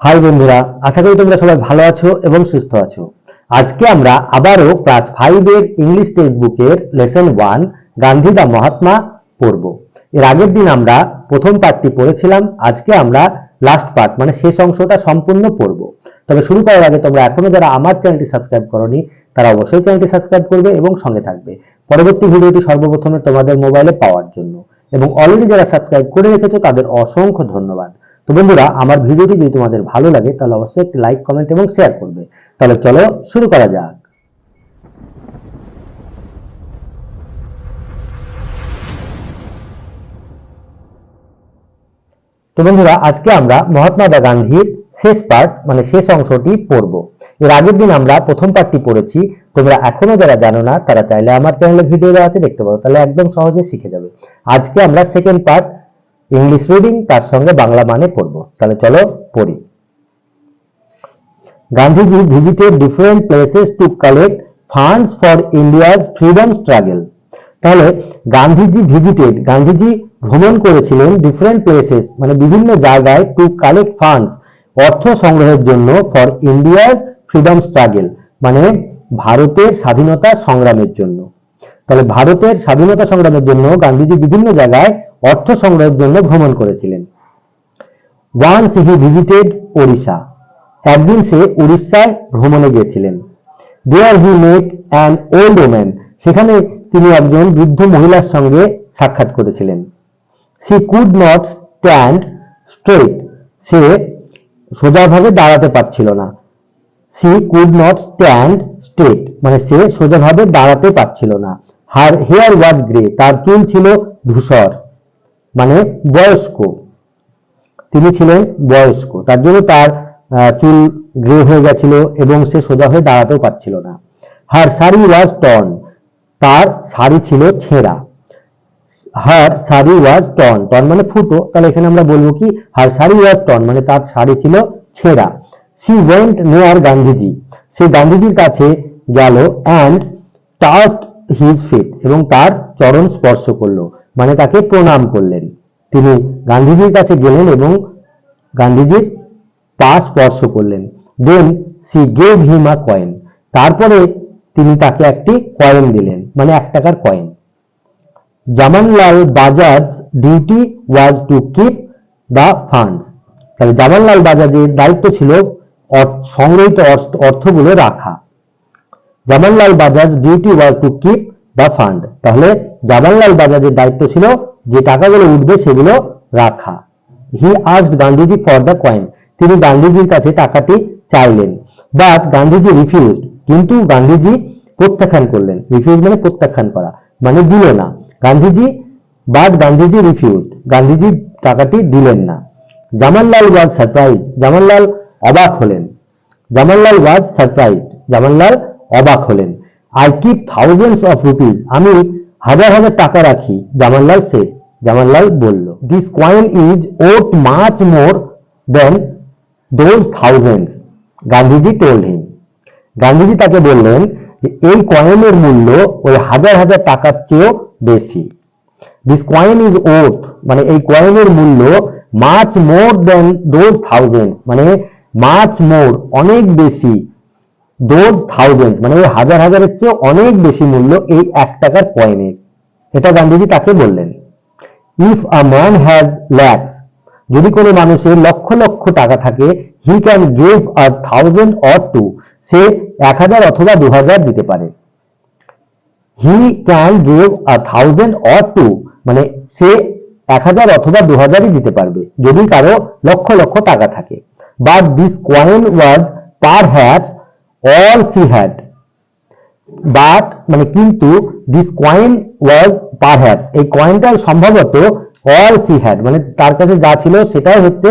High বন্ধুরা, আশা করি তোমরা সবাই ভালো আছো এবং সুস্থ আছো। আজকে আমরা আবারও ক্লাস ফাইভের ইংলিশ টেক্সট বুকের lesson one Gandhi the Mahatma পড়ব। এর আগের দিন আমরা প্রথম পার্টটি পড়েছিলাম, আজকে আমরা লাস্ট পার্ট মানে শেষ অংশটা সম্পূর্ণ পড়ব। তবে শুরু করার আগে তোমরা এখনও যারা আমার চ্যানেলটি সাবস্ক্রাইব করনি, তারা অবশ্যই চ্যানেলটি সাবস্ক্রাইব করবে এবং সঙ্গে থাকবে। পরবর্তী ভিডিওটি সর্বপ্রথমে তোমাদের মোবাইলে পাওয়ার জন্য। এবং অলরেডি যারা সাবস্ক্রাইব করে রেখেছো, তাদের অসংখ্য ধন্যবাদ। তো বন্ধুরা, আমার ভিডিওটি যদি তোমাদের ভালো লাগে, তাহলে অবশ্যই একটি লাইক কমেন্ট এবং শেয়ার করবে। তাহলে চলো শুরু করা যাক। তো বন্ধুরা, আজকে আমরা মহাত্মা গান্ধীর শেষ পার্ট মানে শেষ অংশটি পড়ব। এর আগের দিন আমরা প্রথম পার্টটি পড়েছি। তোমরা এখনও যারা জানো না, তারা চাইলে আমার চ্যানেলে ভিডিও দেওয়া আছে, দেখতে পারো। তাহলে একদম সহজে শিখে যাবে। আজকে আমরা সেকেন্ড পার্ট ইংলিশ রিডিং তার সঙ্গে বাংলা মানে পড়ব। তাহলে চলো পড়ি। Gandhiji visited different places to collect funds for India's freedom struggle তাহলে গান্ধীজি ভিজিটেড গান্ধীজি ভ্রমণ করেছিলেন ডিফারেন্ট প্লেসেস মানে বিভিন্ন জায়গায় টু কালেক্ট ফান্ডস অর্থ সংগ্রহের জন্য ফর ইন্ডিয়াস ফ্রিডম স্ট্রাগল মানে ভারতের স্বাধীনতা সংগ্রামের জন্য। তাহলে ভারতের স্বাধীনতা সংগ্রামের জন্য গান্ধীজি বিভিন্ন জায়গায় অর্থ সংগ্রহের জন্য ভ্রমণ করেছিলেন। ওয়ান্স হি ভিজিটেড ওড়িশা একদিন সে উড়িষ্যায় ভ্রমণে গিয়েছিলেন। There he met an old woman সেখানে তিনি একজন বৃদ্ধ মহিলার সঙ্গে সাক্ষাৎ করেছিলেন। She could not stand straight সে সোজাভাবে দাঁড়াতে পারছিল না। She could not stand straight মানে সে সোজাভাবে দাঁড়াতে পারছিল না। হার হেয়ার ওয়াজ গ্রে তার চুল ছিল ধূসর মানে বয়স্ক। তিনি ছিলেন বয়স্ক, তার জন্য তার চুল গ্রে হয়ে গেছিল এবং সে সোজা হয়ে দাঁড়াতেও পারছিল না। হার শাড়ি ওয়াজ টর্ন তার শাড়ি ছিল ছেঁড়া। হার শাড়ি ওয়াজ টর্ন টর্ন মানে ফুটো, তাহলে এখানে আমরা বলব কি হার শাড়ি ওয়াজ টর্ন মানে তার শাড়ি ছিল ছেঁড়া। সি ওয়েন্ট নেয়ার গান্ধীজি সে গান্ধীজির কাছে গেল অ্যান্ড টাস্ট হিজ ফিট এবং তার চরণ স্পর্শ করল। মানে তাকে প্রণাম করলেন। তিনি গান্ধীজির কাছে গেলেন এবং গান্ধীজির পা স্পর্শ করলেন। Then she gave him a coin তারপরে তিনি তাকে একটি কয়েন দিলেন মানে এক টাকার coin Jamnalal Bajaj duty was to keep the funds তাহলে জামানলাল বাজাজের দায়িত্ব ছিল সংগৃহীত অর্থ- অর্থগুলো রাখা। Jamnalal Bajaj duty was to keep the fund তাহলে জামানলাল বাজাজের দায়িত্ব ছিল যে টাকাগুলো উঠবে সেগুলো রাখা। He asked Gandhiji for the coin তিনি গান্ধীজির কাছে টাকাটি চাইলেন। বাট গান্ধীজি রিফিউজড কিন্তু গান্ধীজি প্রত্যাখ্যান করলেন। রিফিউজ মানে প্রত্যাখ্যান করা। মানে দিল না। গান্ধীজি বাট গান্ধীজি রিফিউজড গান্ধীজি টাকাটি দিলেন না। জামানলাল ওয়াজ সারপ্রাইজড জামানলাল অবাক হলেন। জামানলাল ওয়াজ সারপ্রাইজড জামানলাল অবাক হলেন। I keep thousands of rupees আমি হাজার হাজার টাকা রাখি জামানলাল সেট জামানলাল বলল this coin is worth much more than those thousands Gandhiji told him Gandhiji তাকে বললেন যে, এই কয়েনের মূল্য ওই হাজার হাজার টাকার চেয়েও বেশি। দিস কয়েন ইজ ওথ মানে এই কয়েনের মূল্য much more than those thousand মানে মাচ মোর অনেক বেশি দোজ থাউজেন্ড মানে ওই হাজার হাজারের চেয়ে অনেক বেশি মূল্য এই এক টাকার কয়েনের এটা গান্ধীজি তাকে বললেন if a man has lakhs যদি কোনো মানুষের লক্ষ লক্ষ টাকা থাকে he can give a thousand or two সে এক হাজার অথবা দু হাজার দিতে পারে। He can give a thousand or two মানে সে এক হাজার অথবা দু হাজারই দিতে পারবে, যদি কারও লক্ষ লক্ষ টাকা থাকে। But this coin was perhaps all she had but মানে কিন্তু দিস কয়েন ওয়াজ পার হ্যাপস এই কয়েনটা সম্ভবত অল সি হ্যাড মানে তার কাছে যা ছিল সেটাই হচ্ছে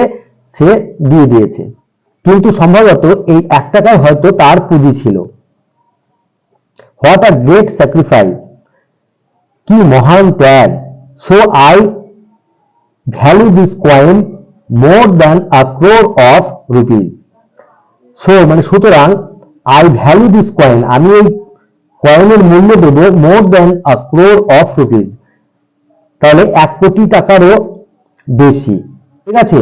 সে দিয়ে দিয়েছে। কিন্তু সম্ভবত এই এক টাকায় হয়তো তার পুঁজি ছিল। হোয়াট আ গ্রেট স্যাক্রিফাইস কি মহান ত্যাগ! So I value this coin more than a crore of rupees so মানে সুতরাং আই ভ্যালু দিস কয়েন আমি এই কয়েনের মূল্য দেবো more than a crore of rupees তাহলে এক কোটি টাকারও বেশি। ঠিক আছে?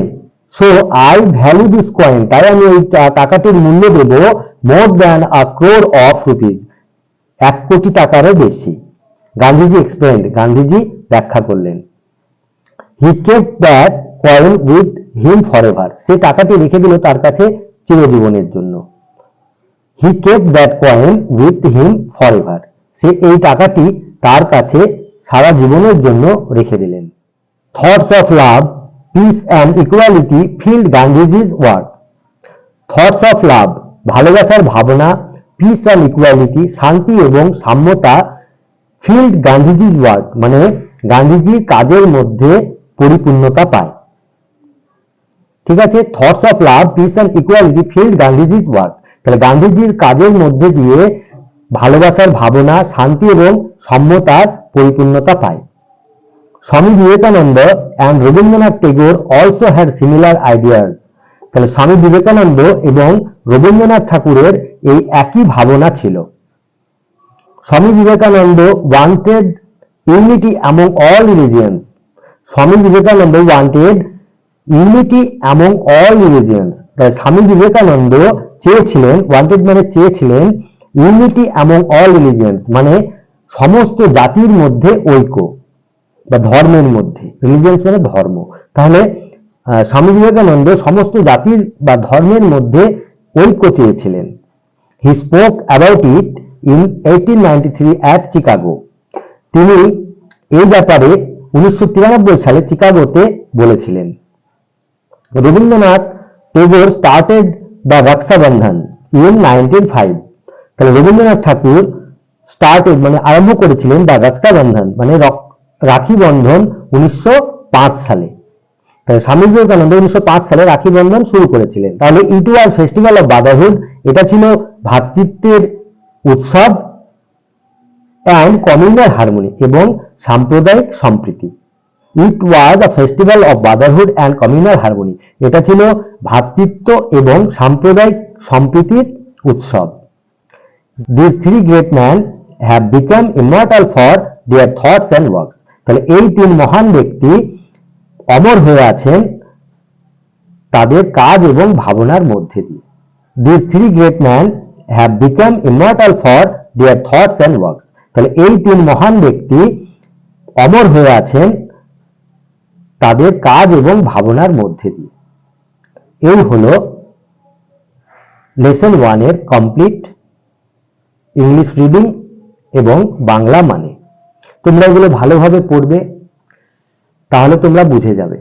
So I value this coin তাই আমি টা- টাকাটির মূল্য দেব more than a crore of rupees এক কোটি টাকারও বেশি। গান্ধীজি এক্সপ্লেন্ড গান্ধীজি ব্যাখ্যা করলেন। He kept that coin with him for ever সে টাকাটি রেখে দিল তার কাছে চিরজীবনের জন্য। He kept that coin with him for ever সে এই টাকাটি তার কাছে সারা জীবনের জন্য রেখে দিলেন। Thoughts of love peace and equality filled Gandhiji's work thoughts of love ভালোবাসার ভাবনা পিস অ্যান্ড ইকুয়ালিটি শান্তি এবং সাম্যতা ফিল্ড গান্ধীজিজ ওয়ার্ক মানে গান্ধীজির কাজের মধ্যে পরিপূর্ণতা পায়। ঠিক আছে? Thoughts of love peace and equality filled Gandhiji's work তাহলে গান্ধীজির কাজের মধ্যে দিয়ে ভালোবাসার ভাবনা, শান্তি এবং সম্যতার পরিপূর্ণতা পায়। Swami Vivekananda and Rabindranath Tagore also had similar ideas তাহলে স্বামী বিবেকানন্দ এবং রবীন্দ্রনাথ ঠাকুরের এই একই ভাবনা ছিল। Swami Vivekananda wanted unity among all religions Swami Vivekananda wanted unity among all religions Swami Vivekananda চেয়েছিলেন ওয়ান্টেড মানে চেয়েছিলেন ইউনিটি অ্যামং অল রিলিজিয়ান্স মানে সমস্ত জাতির মধ্যে ঐক্য বা ধর্মের মধ্যে। রিলিজিয়ান্স মানে ধর্ম। তাহলে স্বামী বিবেকানন্দ সমস্ত জাতির বা ধর্মের মধ্যে ঐক্য চেয়েছিলেন। He spoke about it in eighteen ninety three at Chicago তিনি এই ব্যাপারে উনিশশো তিরানব্বই সালে চিকাগোতে বলেছিলেন। Rabindranath Tagore started the Rakshabandhan in nineteen five তাহলে রবীন্দ্রনাথ ঠাকুর স্টার্টেড মানে আরম্ভ করেছিলেন দ্য রক্ষাবন্ধন মানে রাখি বন্ধন উনিশশো পাঁচ সালে। তাহলে স্বামী বিবেকানন্দ উনিশশো পাঁচ সালে রাখি বন্ধন শুরু করেছিলেন। তাহলে it was festival of brotherhood এটা ছিল ভ্রাতৃত্বের উৎসব অ্যান্ড কমিউনাল হারমোনি এবং সাম্প্রদায়িক সম্প্রীতি। It was a festival of brotherhood and communal harmony এটা ছিল ভ্রাতৃত্ব এবং সাম্প্রদায়িক সম্প্রীতির উৎসব। This three great man have become immortal for their thoughts and works তাহলে এই তিন মহান ব্যক্তি অমর হয়ে আছেন তাদের কাজ এবং ভাবনার মধ্যে দিয়ে। This three great man have become immortal for their thoughts and works তাহলে এই তিন মহান ব্যক্তি অমর হয়ে আছেন তাদের কাজ এবং ভাবনার মধ্যে দিয়ে। এই হলো লেসন ওয়ানের কমপ্লিট ইংলিশ রিডিং এবং বাংলা মানে। তোমরা এগুলো ভালোভাবে পড়বে, তাহলে তোমরা বুঝে যাবে।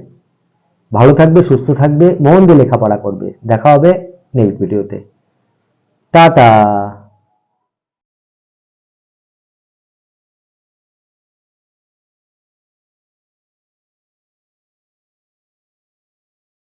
ভালো থাকবে, সুস্থ থাকবে, মন দিয়ে লেখাপড়া করবে। দেখা হবে নেক্সট ভিডিওতে টাটা!